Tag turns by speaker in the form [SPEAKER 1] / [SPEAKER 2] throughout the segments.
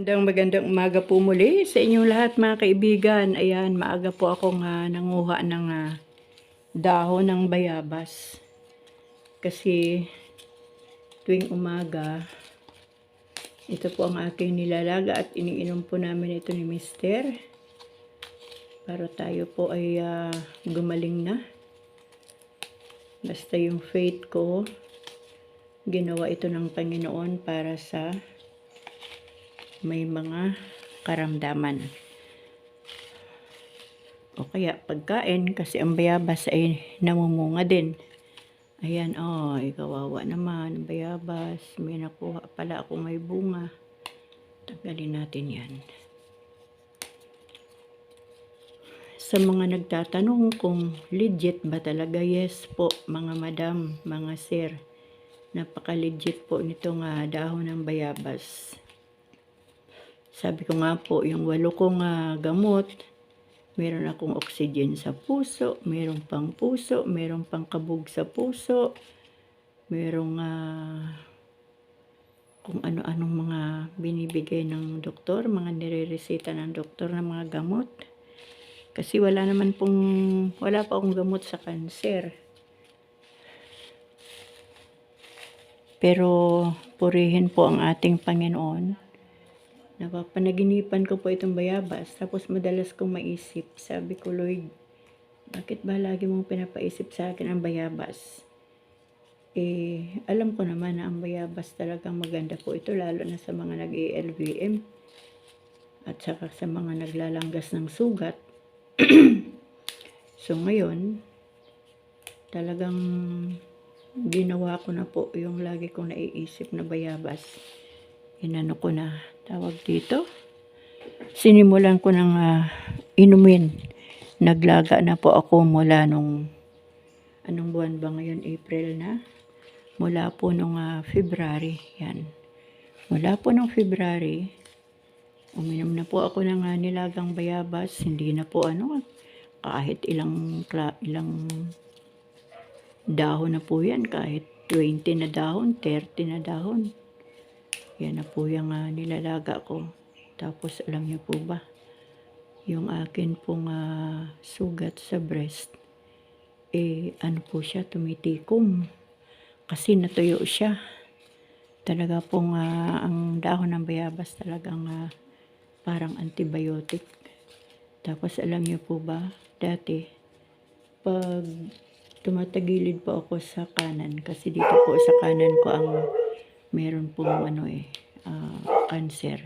[SPEAKER 1] Magandang magandang umaga po muli sa inyong lahat mga kaibigan. Ayan, maaga po akong ah, nanguha ng ah, dahon ng bayabas. Kasi tuwing umaga, ito po ang aking nilalaga at iniinom po namin ito ni Mister. Para tayo po ay ah, gumaling na. Basta yung faith ko, ginawa ito ng Panginoon para sa may mga karamdaman. O kaya pagkain kasi ang bayabas ay namumunga din. Ayan, oh, ikawawa naman, bayabas. May nakuha pala ako may bunga. Tanggalin natin yan. Sa mga nagtatanong kung legit ba talaga, yes po, mga madam, mga sir. Napaka-legit po nitong ah, dahon ng bayabas. Sabi ko nga po, yung walo kong ah, gamot, meron akong oxygen sa puso, meron pang puso, meron pang kabog sa puso, merong ah, kung ano-anong mga binibigay ng doktor, mga nireresita ng doktor ng mga gamot. Kasi wala naman pong, wala pa akong gamot sa kanser. Pero purihin po ang ating Panginoon. Napapanaginipan ko po itong bayabas. Tapos madalas kong maisip, sabi ko, Lord, bakit ba lagi mong pinapaisip sa akin ang bayabas? Eh, alam ko naman na ang bayabas talagang maganda po ito, lalo na sa mga nag-ELVM at saka sa mga naglalanggas ng sugat. so ngayon, talagang ginawa ko na po yung lagi kong naiisip na bayabas. Inano ko na tawag dito. Sinimulan ko ng ah, inumin. Naglaga na po ako mula nung anong buwan ba ngayon? April na? Mula po nung ah, February. Yan. Mula po nung February, uminom na po ako ng ah, nilagang bayabas. Hindi na po ano, kahit ilang, ilang dahon na po yan. Kahit 20 na dahon, 30 na dahon. Yan na po yung ah, nilalaga ko. Tapos alam niyo po ba, yung akin pong ah, sugat sa breast, eh ano po siya, tumitikom. Kasi natuyo siya. Talaga pong ah, ang dahon ng bayabas talagang ah, parang antibiotic. Tapos alam niyo po ba, dati, pag tumatagilid po ako sa kanan, kasi dito po sa kanan ko ang meron pong ano eh, ah, cancer.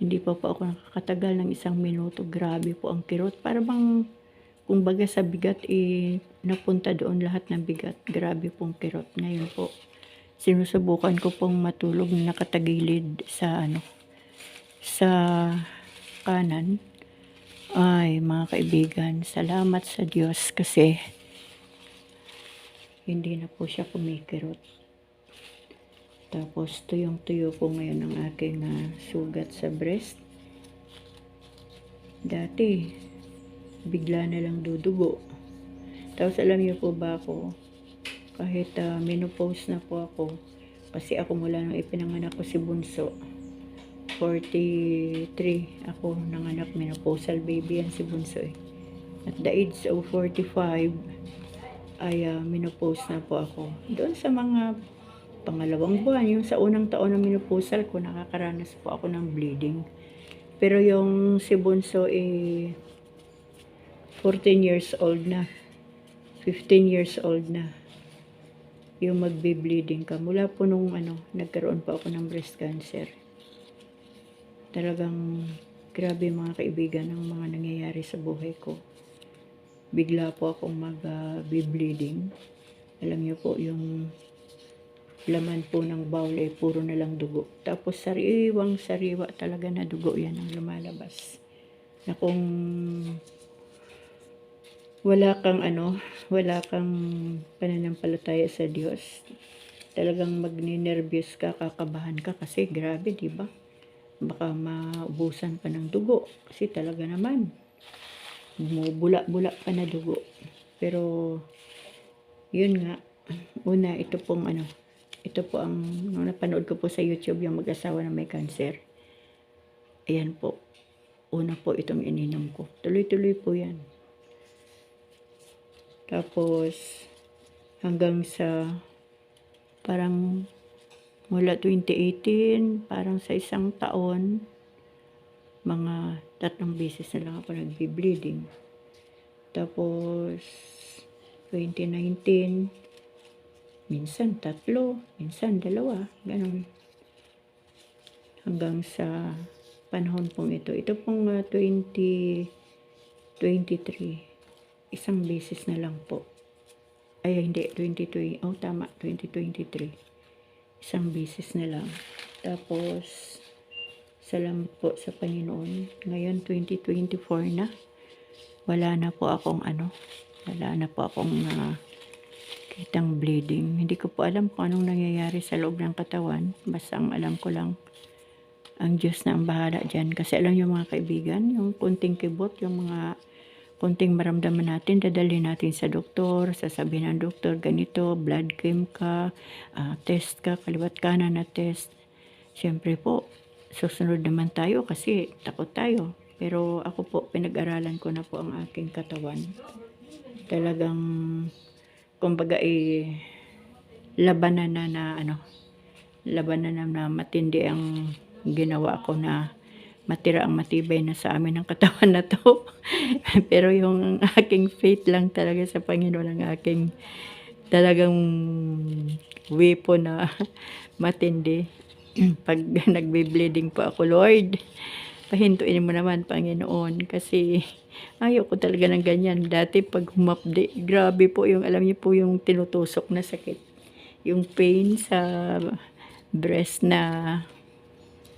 [SPEAKER 1] Hindi pa po ako nakakatagal ng isang minuto. Grabe po ang kirot. Para bang, kumbaga sa bigat, eh, napunta doon lahat ng bigat. Grabe pong kirot. Ngayon po, sinusubukan ko pong matulog na nakatagilid sa ano, sa kanan. Ay, mga kaibigan, salamat sa Diyos kasi hindi na po siya kumikirot. Tapos tuyong-tuyo po ngayon ang aking ah, sugat sa breast. Dati, bigla na lang dudugo. Tapos alam niyo po ba ako, kahit ah, menopause na po ako, kasi ako mula nung ipinanganak ko si Bunso, 43 ako nanganak menopausal baby yan si Bunso eh. At the age of 45, ay ah, menopause na po ako. Doon sa mga pangalawang buwan, yung sa unang taon ng menopausal ko, nakakaranas po ako ng bleeding. Pero yung si Bunso eh 14 years old na. 15 years old na. Yung magbe-bleeding ka. Mula po nung ano, nagkaroon pa ako ng breast cancer. Talagang grabe mga kaibigan ang mga nangyayari sa buhay ko. Bigla po akong mag-bleeding. Alam niyo po yung laman po ng bowl ay puro na lang dugo. Tapos sariwang sariwa talaga na dugo yan ang lumalabas. Na kung wala kang ano, wala kang pananampalataya sa Diyos, talagang magninervyos ka, kakabahan ka kasi grabe, di ba? Baka maubusan pa ng dugo kasi talaga naman bumubula-bula pa na dugo. Pero yun nga, una ito pong ano, ito po ang nung napanood ko po sa YouTube yung mag-asawa na may cancer. Ayan po. Una po itong ininom ko. Tuloy-tuloy po yan. Tapos, hanggang sa parang mula 2018, parang sa isang taon, mga tatlong beses na lang ako nagbi-bleeding. Tapos, 2019, minsan tatlo, minsan dalawa, ganun. Hanggang sa panahon pong ito. Ito pong ah, 2023, isang beses na lang po. Ay, hindi, 2020, oh tama, 2023. Isang beses na lang. Tapos, salamat po sa Panginoon. Ngayon, 2024 na. Wala na po akong ano, wala na po akong kitang bleeding. Hindi ko po alam kung anong nangyayari sa loob ng katawan. Basta ang alam ko lang, ang Diyos na ang bahala dyan. Kasi alam niyo mga kaibigan, yung kunting kibot, yung mga kunting maramdaman natin, dadali natin sa doktor, sasabihin ng doktor, ganito, blood cream ka, ah, test ka, kaliwat kanan na test. Siyempre po, susunod naman tayo kasi takot tayo. Pero ako po, pinag-aralan ko na po ang aking katawan. Talagang, kumbaga eh, labanan na na ano, labanan na na matindi ang ginawa ko na matira ang matibay na sa amin ng katawan na to. Pero yung aking faith lang talaga sa Panginoon, ang aking talagang weapon na matindi. Pag nagbe-bleeding po ako, Lord, pahintuin mo naman, Panginoon, kasi ayaw ko talaga ng ganyan. Dati pag humapdi, grabe po yung, alam niyo po yung tinutusok na sakit. Yung pain sa breast na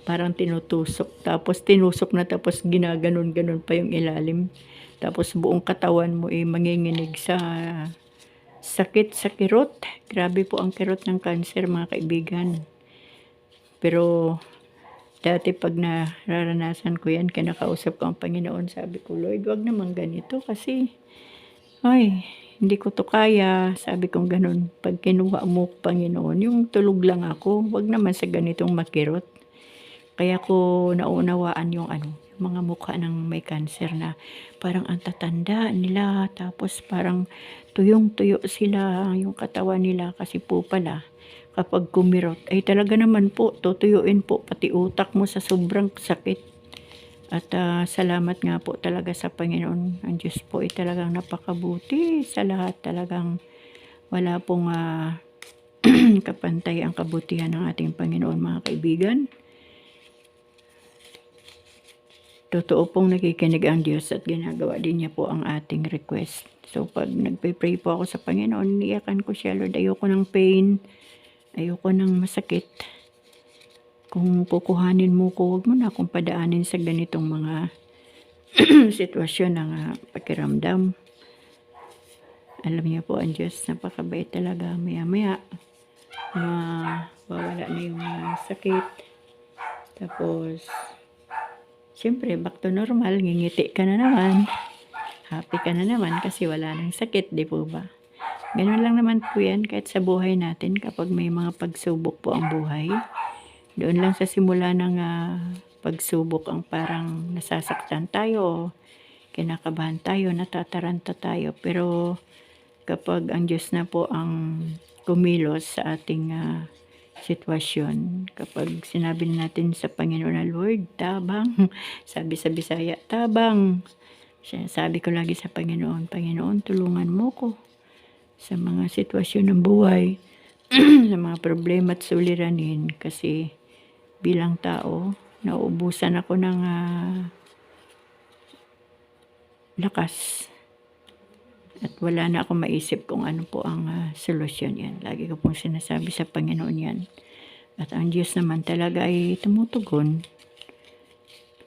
[SPEAKER 1] parang tinutusok. Tapos tinusok na tapos ginaganon-ganon pa yung ilalim. Tapos buong katawan mo eh manginginig sa sakit sa kirot. Grabe po ang kirot ng cancer mga kaibigan. Pero dati pag nararanasan ko yan, kinakausap ko ang Panginoon, sabi ko, Lord, wag naman ganito kasi, ay, hindi ko to kaya. Sabi ko ganun, pag kinuha mo, Panginoon, yung tulog lang ako, wag naman sa ganitong makirot. Kaya ko naunawaan yung ano, yung mga mukha ng may cancer na parang ang tatanda nila, tapos parang tuyong-tuyo sila yung katawan nila kasi po pala kapag kumirot ay talaga naman po tutuyuin po pati utak mo sa sobrang sakit. At ah, salamat nga po talaga sa Panginoon. Ang Diyos po ay talagang napakabuti sa lahat. Talagang wala pong ah, kapantay ang kabutihan ng ating Panginoon mga kaibigan. Totoo pong nakikinig ang Diyos at ginagawa din niya po ang ating request. So pag nagpe-pray po ako sa Panginoon, niyakan ko siya, Lord, ayoko ng pain, ayoko ng masakit. Kung kukuhanin mo ko, huwag mo na akong padaanin sa ganitong mga sitwasyon ng ah, pakiramdam. Alam niya po ang Diyos, napakabait talaga. Maya-maya, mawawala na yung ah, sakit. Tapos, Siyempre, back to normal, ngingiti ka na naman. Happy ka na naman kasi wala nang sakit, di po ba? Ganun lang naman po yan kahit sa buhay natin kapag may mga pagsubok po ang buhay. Doon lang sa simula ng ah, pagsubok ang parang nasasaktan tayo, kinakabahan tayo, natataranta tayo. Pero kapag ang Diyos na po ang kumilos sa ating ah, sitwasyon. Kapag sinabi natin sa Panginoon na Lord, tabang. Sabi sa Bisaya, tabang. Sabi ko lagi sa Panginoon, Panginoon, tulungan mo ko sa mga sitwasyon ng buhay, sa mga problema at suliranin. Kasi bilang tao, nauubusan ako ng ah, lakas. At wala na akong maisip kung ano po ang ah, solusyon yan. Lagi ko pong sinasabi sa Panginoon yan. At ang Diyos naman talaga ay tumutugon.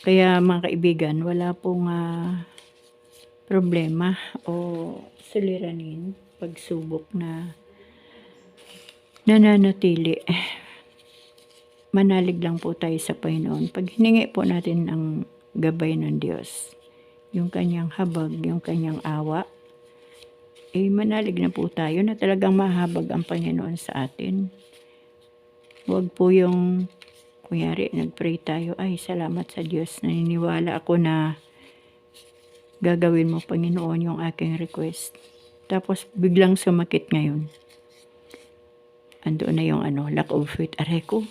[SPEAKER 1] Kaya mga kaibigan, wala pong ah, problema o suliranin, pagsubok na nananatili. Manalig lang po tayo sa Panginoon. Pag hiningi po natin ang gabay ng Diyos, yung kanyang habag, yung kanyang awa, eh manalig na po tayo na talagang mahabag ang Panginoon sa atin. Huwag po yung kunyari, nag-pray tayo, ay, salamat sa Diyos. Naniniwala ako na gagawin mo, Panginoon, yung aking request. Tapos, biglang sumakit ngayon. Ando na yung ano, lack of faith. Aray ko,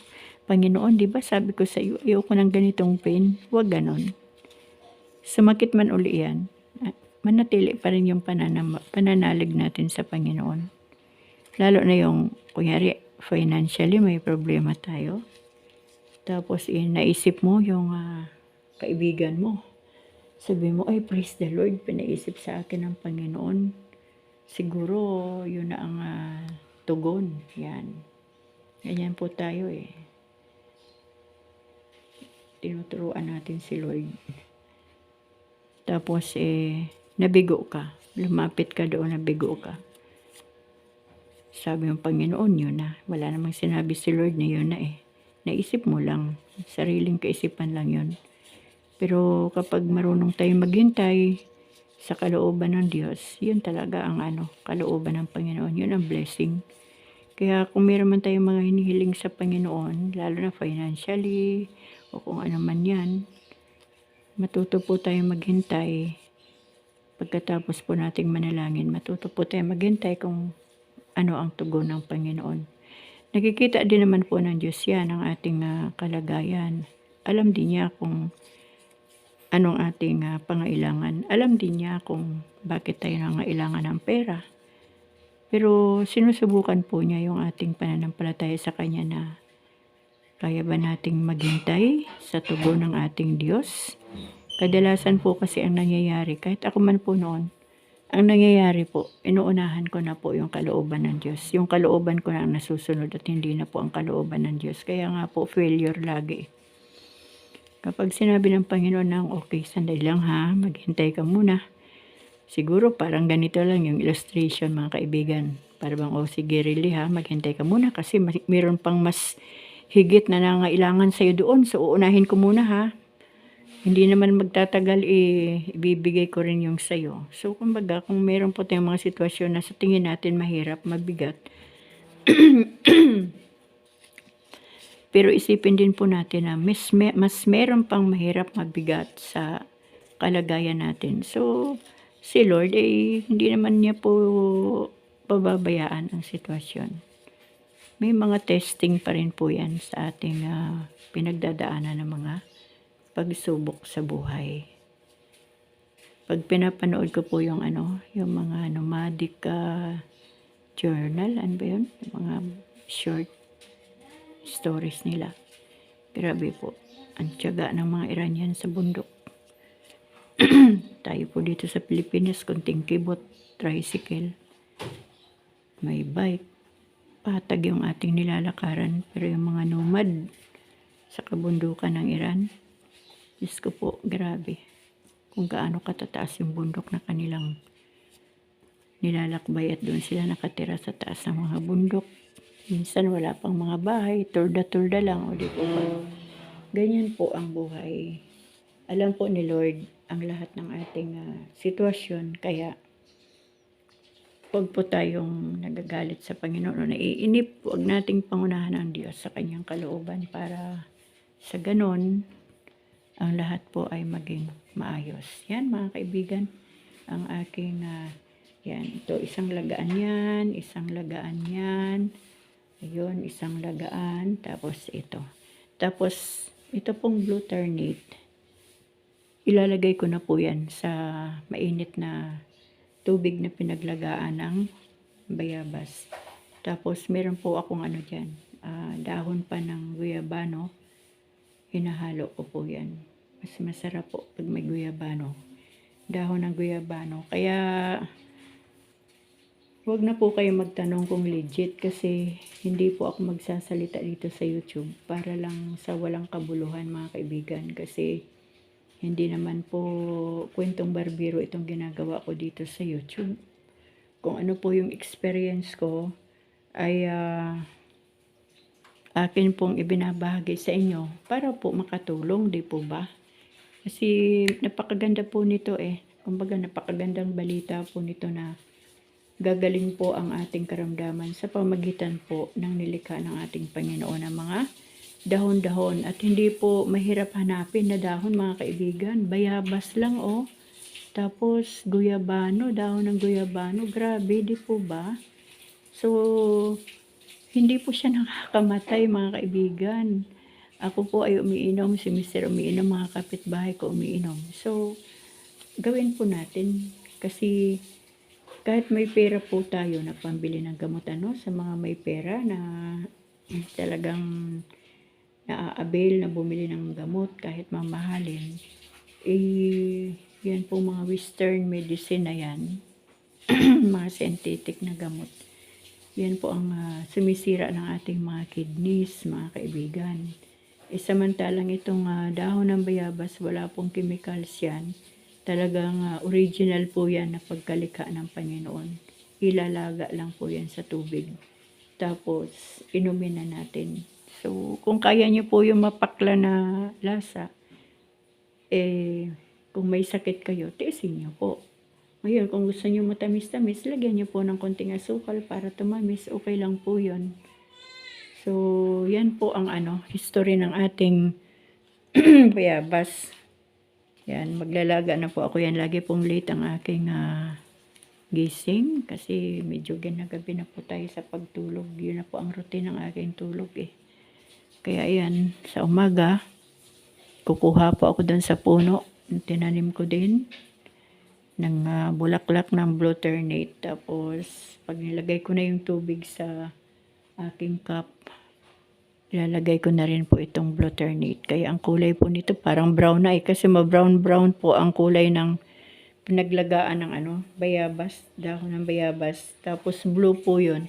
[SPEAKER 1] Panginoon, di ba sabi ko sa iyo, ayoko ng ganitong pain. Huwag ganon. Sumakit man uli yan, manatili pa rin yung pananam, pananalig natin sa Panginoon. Lalo na yung, kunyari, financially may problema tayo. Tapos, eh, naisip mo yung ah, kaibigan mo. Sabi mo, ay, praise the Lord, pinaisip sa akin ng Panginoon. Siguro, yun na ang ah, tugon. Yan. Ganyan po tayo eh. Tinuturuan natin si Lord. Tapos eh, nabigo ka. Lumapit ka doon, nabigo ka. Sabi ng Panginoon, yun na. Wala namang sinabi si Lord na yun na eh. Naisip mo lang. Sariling kaisipan lang yun. Pero kapag marunong tayo maghintay sa kalooban ng Diyos, yun talaga ang ano, kalooban ng Panginoon. Yun ang blessing. Kaya kung meron man tayong mga hinihiling sa Panginoon, lalo na financially, o kung ano man yan, matuto po tayo maghintay. Pagkatapos po nating manalangin, matuto po tayo maghintay kung ano ang tugon ng Panginoon. Nakikita din naman po ng Diyos yan ang ating ah, kalagayan. Alam din niya kung anong ating ah, pangailangan. Alam din niya kung bakit tayo nangailangan ng pera. Pero sinusubukan po niya yung ating pananampalataya sa Kanya na kaya ba nating maghintay sa tugon ng ating Diyos? Kadalasan po kasi ang nangyayari, kahit ako man po noon, ang nangyayari po, inuunahan ko na po yung kalooban ng Diyos. Yung kalooban ko na ang nasusunod at hindi na po ang kalooban ng Diyos. Kaya nga po, failure lagi. Kapag sinabi ng Panginoon ng, okay, sandali lang ha, maghintay ka muna. Siguro parang ganito lang yung illustration mga kaibigan. Para bang, oh sige really ha, maghintay ka muna kasi mas, meron pang mas higit na nangailangan sa'yo doon. So uunahin ko muna ha. Hindi naman magtatagal, eh, ibibigay ko rin yung sa'yo. So, kumbaga, kung meron po tayong mga sitwasyon na sa tingin natin mahirap, mabigat, pero isipin din po natin na mas, mas meron pang mahirap mabigat sa kalagayan natin. So, si Lord, eh, hindi naman niya po pababayaan ang sitwasyon. May mga testing pa rin po yan sa ating ah, pinagdadaanan ng mga pagsubok sa buhay. Pag pinapanood ko po yung ano, yung mga nomadic ah, journal, ano ba yun? Yung mga short stories nila. Grabe po. Ang tiyaga ng mga Iranian sa bundok. Tayo po dito sa Pilipinas, konting kibot, tricycle, may bike. Patag yung ating nilalakaran. Pero yung mga nomad sa kabundukan ng Iran, Diyos ko po, grabe. Kung gaano katataas yung bundok na kanilang nilalakbay at doon sila nakatira sa taas ng mga bundok. Minsan wala pang mga bahay, turda-turda lang, o di po ba? Ganyan po ang buhay. Alam po ni Lord ang lahat ng ating ah, sitwasyon, kaya huwag po tayong nagagalit sa Panginoon o naiinip, huwag nating pangunahan ang Diyos sa kanyang kalooban para sa ganon, ang lahat po ay maging maayos. Yan mga kaibigan, ang aking, ah, yan, ito isang lagaan yan, isang lagaan yan, ayun, isang lagaan, tapos ito. Tapos, ito pong blue ternate, ilalagay ko na po yan sa mainit na tubig na pinaglagaan ng bayabas. Tapos, meron po akong ano dyan, ah, dahon pa ng guyabano, hinahalo ko po yan. Mas masarap po pag may guyabano. Dahon ng guyabano. Kaya, Huwag na po kayo magtanong kung legit kasi hindi po ako magsasalita dito sa YouTube para lang sa walang kabuluhan mga kaibigan kasi hindi naman po kwentong barbero itong ginagawa ko dito sa YouTube. Kung ano po yung experience ko ay ah, akin pong ibinabahagi sa inyo para po makatulong, di po ba? Kasi napakaganda po nito eh. Kumbaga napakagandang balita po nito na gagaling po ang ating karamdaman sa pamagitan po ng nilikha ng ating Panginoon ng mga dahon-dahon at hindi po mahirap hanapin na dahon mga kaibigan. Bayabas lang oh. Tapos guyabano, dahon ng guyabano. Grabe, di po ba? So, hindi po siya nakakamatay mga kaibigan. Ako po ay umiinom, si Mr. umiinom, mga kapitbahay ko umiinom. So, gawin po natin kasi kahit may pera po tayo na pambili ng gamot ano, sa mga may pera na talagang na-avail na bumili ng gamot kahit mamahalin, eh, yan po mga western medicine na yan, mga synthetic na gamot. Yan po ang ah, sumisira ng ating mga kidneys, mga kaibigan. E samantalang itong ah, dahon ng bayabas, wala pong chemicals yan. Talagang ah, original po yan na pagkalika ng Panginoon. Ilalaga lang po yan sa tubig. Tapos, inumin na natin. So, kung kaya niyo po yung mapakla na lasa, eh, kung may sakit kayo, tiisin niyo po. Ngayon, kung gusto niyo matamis-tamis, lagyan niyo po ng konting asukal para tumamis. Okay lang po yun. So, yan po ang ano, history ng ating bayabas. Yan, maglalaga na po ako yan. Lagi pong late ang aking ah, gising kasi medyo ginagabi na po tayo sa pagtulog. Yun na po ang routine ng aking tulog eh. Kaya yan, sa umaga, kukuha po ako doon sa puno. Tinanim ko din ng ah, bulaklak ng blueternate. Tapos, pag nilagay ko na yung tubig sa aking cup, ilalagay ko na rin po itong blueternate. Kaya ang kulay po nito parang brown na eh. Kasi ma-brown-brown po ang kulay ng pinaglagaan ng ano, bayabas, dahon ng bayabas. Tapos blue po yun.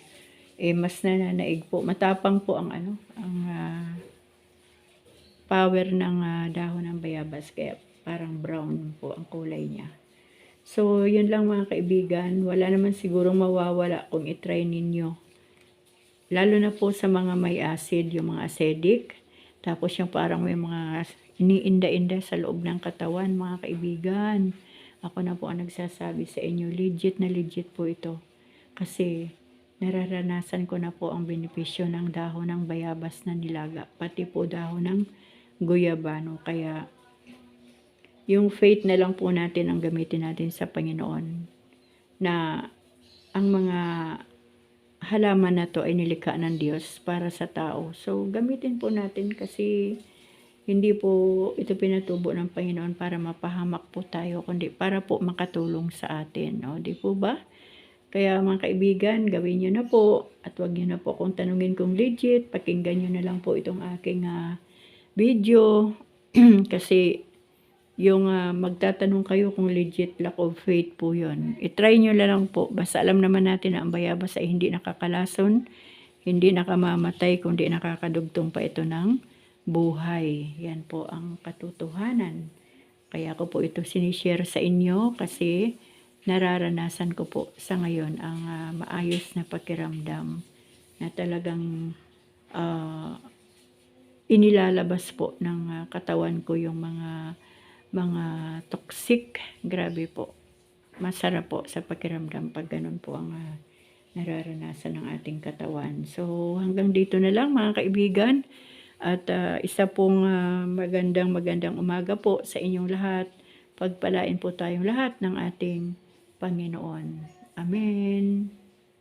[SPEAKER 1] Eh, mas nananaig po. Matapang po ang ano, ang ah, power ng ah, dahon ng bayabas. Kaya parang brown po ang kulay niya. So, yun lang mga kaibigan. Wala naman siguro mawawala kung itry ninyo. Lalo na po sa mga may acid, yung mga acidic. Tapos yung parang may mga iniinda-inda sa loob ng katawan, mga kaibigan. Ako na po ang nagsasabi sa inyo, legit na legit po ito. Kasi nararanasan ko na po ang benepisyo ng dahon ng bayabas na nilaga, pati po dahon ng guyabano. Kaya yung faith na lang po natin ang gamitin natin sa Panginoon na ang mga halaman na to ay nilikha ng Diyos para sa tao. So, gamitin po natin kasi hindi po ito pinatubo ng Panginoon para mapahamak po tayo, kundi para po makatulong sa atin. No? Di po ba? Kaya mga kaibigan, gawin nyo na po at wag nyo na po kung tanungin kung legit, pakinggan nyo na lang po itong aking ah, video kasi yung ah, magtatanong kayo kung legit lack of faith po yon. I-try nyo lang po. Basta alam naman natin na ang bayabas ay hindi nakakalason, hindi nakamamatay, kundi nakakadugtong pa ito ng buhay. Yan po ang katotohanan. Kaya ko po ito sinishare sa inyo kasi nararanasan ko po sa ngayon ang ah, maayos na pakiramdam na talagang ah, inilalabas po ng ah, katawan ko yung mga mga toxic. Grabe po. Masarap po sa pakiramdam pag ganun po ang ah, nararanasan ng ating katawan. So hanggang dito na lang mga kaibigan. At ah, isa pong ah, magandang magandang umaga po sa inyong lahat. Pagpalain po tayong lahat ng ating Panginoon. Amen.